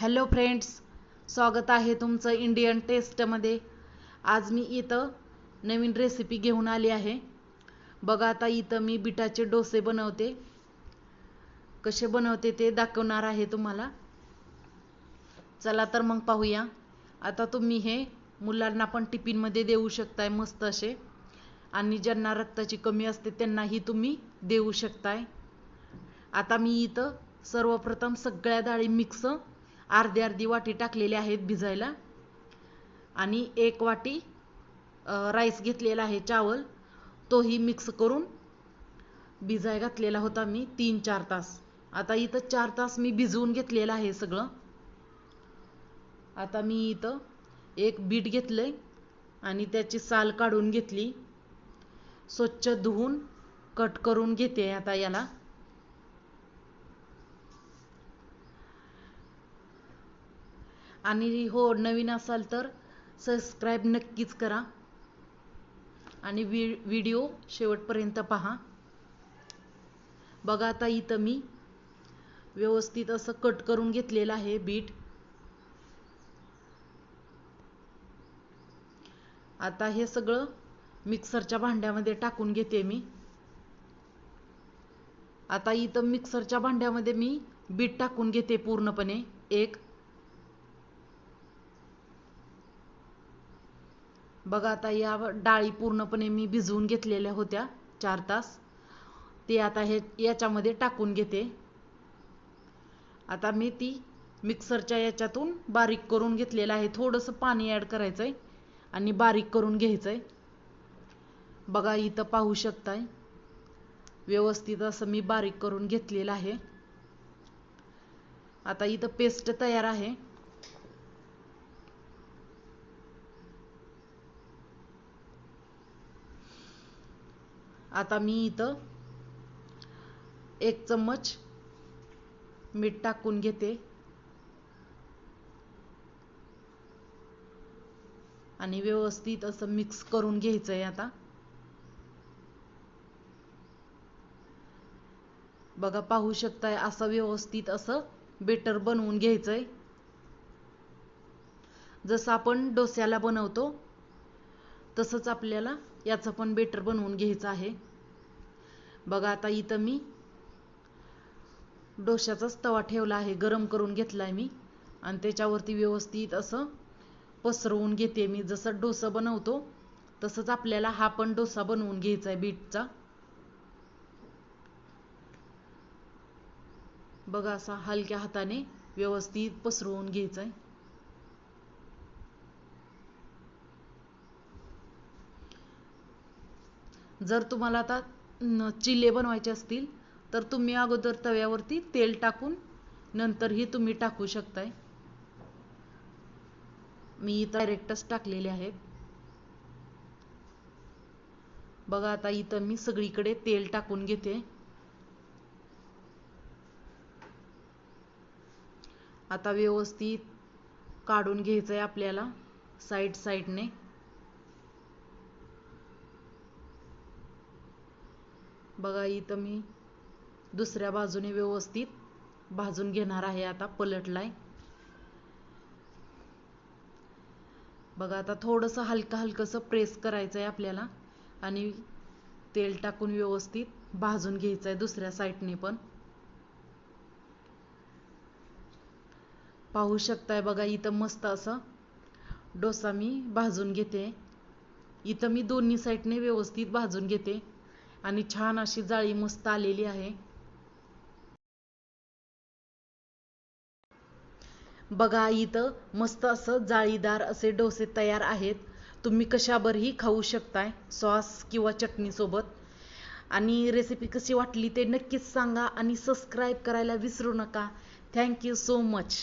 Hello friends स्वागत आहे तुमचं इंडियन टेस्टमध्ये आज मी इथं नवीन रेसिपी घेऊन आली आहे. बघा आता इथं मी बिटाचे डोसे बनवते. कसे बनवते ते दाखवणार आहे तुम्हाला. चला तर मग पाहूया. आता तुम्ही हे मुलांना पण टिफिनमध्ये देऊ शकताय मस्त असे. आणि ज्यांना रक्ताची कमी असते त्यांनाही तुम्ही देऊ शकताय. आता मी इथं सर्वप्रथम सगळ्या डाळी मिक्स अर्धी अर्धी वाटी टाकलेल्या आहेत भिजायला. आणि एक वाटी राईस घेतलेला आहे चावल. तोही मिक्स करून भिजाय घातलेला होता मी तीन चार तास. आता इथं चार तास मी भिजवून घेतलेलं आहे सगळं. आता मी इथं एक बीट घेतलंय आणि त्याची साल काढून घेतली. स्वच्छ धुवून कट करून घेते आता याला. आणि हो नवीन असाल तर सबस्क्राईब नक्कीच करा. आणि वि व्हिडिओ शेवटपर्यंत पहा. बघा आता इथं मी व्यवस्थित असं कट करून घेतलेलं आहे बीट आता हे सगळं मिक्सरच्या भांड्यामध्ये टाकून घेते मी. आता इथं मिक्सरच्या भांड्यामध्ये मी बीट टाकून घेते पूर्णपणे. एक बघा आता या डाळी पूर्णपणे मी भिजवून घेतलेल्या होत्या चार तास. ते आता हे याच्यामध्ये टाकून घेते. आता मी ती मिक्सरच्या याच्यातून बारीक करून घेतलेलं आहे. थोडंसं पाणी ॲड करायचं आहे आणि बारीक करून घ्यायचं आहे बघा इथं पाहू शकताय. व्यवस्थित असं मी बारीक करून घेतलेलं आहे. आता इथं पेस्ट तयार आहे. आता मी इथं एक चम्मच मीठ टाकून घेते. आणि व्यवस्थित असं मिक्स करून घ्यायचं आहे आता. बघा पाहू शकताय असं व्यवस्थित असं बेटर बनवून घ्यायचंय. जसं आपण डोस्याला बनवतो तसंच आपल्याला याचं पण बेटर बनवून घ्यायचं आहे. बघा आता इथं मी डोश्याचाच तवा ठेवला आहे गरम करून घेतलाय मी. आणि त्याच्यावरती व्यवस्थित असं पसरवून घेते मी. जसं डोसा बनवतो तसंच आपल्याला हा पण डोसा बनवून घ्यायचा आहे बीटचा. बघा असा हलक्या हाताने व्यवस्थित पसरवून घ्यायचा आहे जर तुम्हाला आता चिले बनवायचे असतील तर तुम्ही अगोदर तव्यावरती तेल टाकून नंतरही तुम्ही टाकू शकताय. मी डायरेक्टच टाकलेले आहेत. बघा आता इथं मी सगळीकडे तेल टाकून घेते. आता व्यवस्थित काढून घ्यायचं आहे आपल्याला साईड साईडने बघा इथं मी दुसऱ्या बाजूने व्यवस्थित भाजून घेणार आहे आता पलटलाय बघा आता थोडंसं हलकं हलकंसं प्रेस करायचं आहे आपल्याला आणि तेल टाकून व्यवस्थित भाजून घ्यायचं आहे दुसऱ्या साईडने पण. पाहू शकताय बघा इथं मस्त असं डोसा मी भाजून घेते. इथं मी दोन्ही साईडने व्यवस्थित भाजून घेते. आणि छान अशी जाळी मस्त आलेली आहे. बघा इथं मस्त असं जाळीदार असे डोसे तयार आहेत. तुम्ही कशावरही खाऊ शकताय सॉस किंवा चटणीसोबत आणि रेसिपी कशी वाटली ते नक्कीच सांगा आणि सबस्क्राईब करायला विसरू नका. Thank you so much